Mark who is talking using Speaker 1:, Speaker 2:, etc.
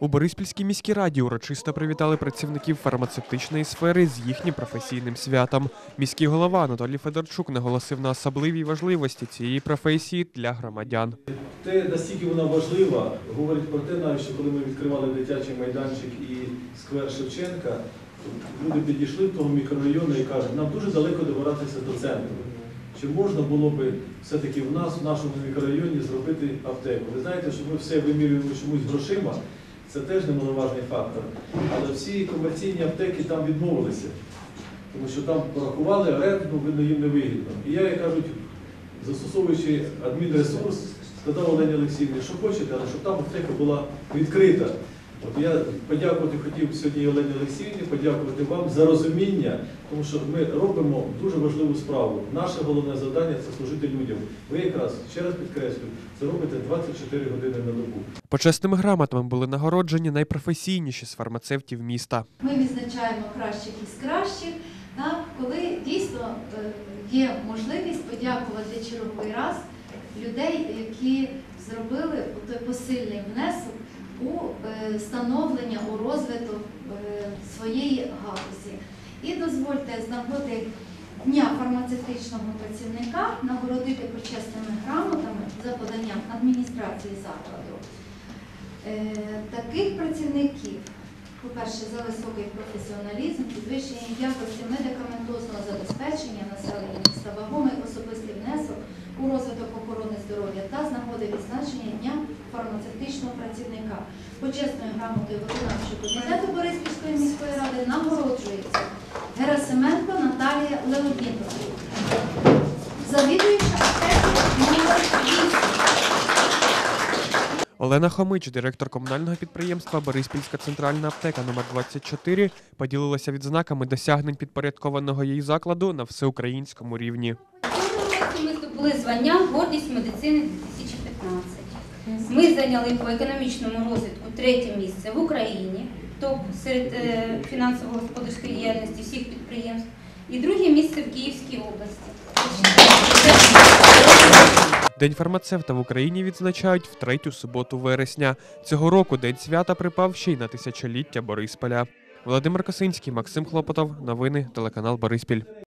Speaker 1: У Бориспільській міській раді урочисто привітали працівників фармацевтичної сфери з їхнім професійним святом. Міський голова Анатолій Федорчук наголосив на особливій важливості цієї професії для громадян.
Speaker 2: Те, настільки вона важлива, говорить про те, навіть що коли ми відкривали дитячий майданчик і сквер Шевченка, люди підійшли в того мікрорайону і кажуть, нам дуже далеко добиратися до центру. Чи можна було би все-таки в нас, в нашому мікрорайоні, зробити аптеку? Ви знаєте, що ми все вимірюємо чомусь грошима, це теж немаловажний фактор. Але всі комерційні аптеки там відмовилися, тому що там порахували оренду, видно, їм не вигідно. І я, як кажуть, застосовуючи адмінресурс, сказав Олені Олексійовні, що хочете, але щоб там аптека була відкрита. От я подякувати хотів сьогодні Олені Олексіївні, подякувати вам за розуміння, тому що ми робимо дуже важливу справу. Наше головне завдання це служити людям. Ви якраз ще раз підкреслюю, це робите 24 години на добу.
Speaker 1: Почесними грамотами були нагороджені найпрофесійніші з фармацевтів міста.
Speaker 3: Ми відзначаємо кращих із кращих, коли дійсно е, є можливість подякувати черговий раз людей, які зробили той посильний внесок у е, становлення, у розвиток е, своєї галузі. І дозвольте з нагоди Дня фармацевтичного працівника нагородити почесними грамотами за поданням адміністрації закладу е, таких працівників, по-перше, за високий професіоналізм, підвищення якості медикаментозного забезпечення населення міста, вагомий особистий внесок у розвиток охорони здоров'я та нагоди відзначення Дня фармацевтичного працівника. Почесною грамотою виконавчого комітету Бориспільської міської ради нагороджується Герасименко Наталія Леонідовна, завідуюча номер 8.
Speaker 1: Олена Хомич, директор комунального підприємства Бориспільська центральна аптека номер 24 поділилася відзнаками досягнень підпорядкованого їй закладу на всеукраїнському рівні.
Speaker 4: Ми здобули звання Гордість медицини 2015. Ми зайняли по економічному розвитку третє місце в Україні, топ серед е, фінансово-господарської діяльності всіх підприємств, і друге місце в Київській області.
Speaker 1: День фармацевта в Україні відзначають в третю суботу вересня. Цього року день свята припав ще й на тисячоліття Борисполя. Володимир Косинський, Максим Хлопотов. Новини телеканал Бориспіль.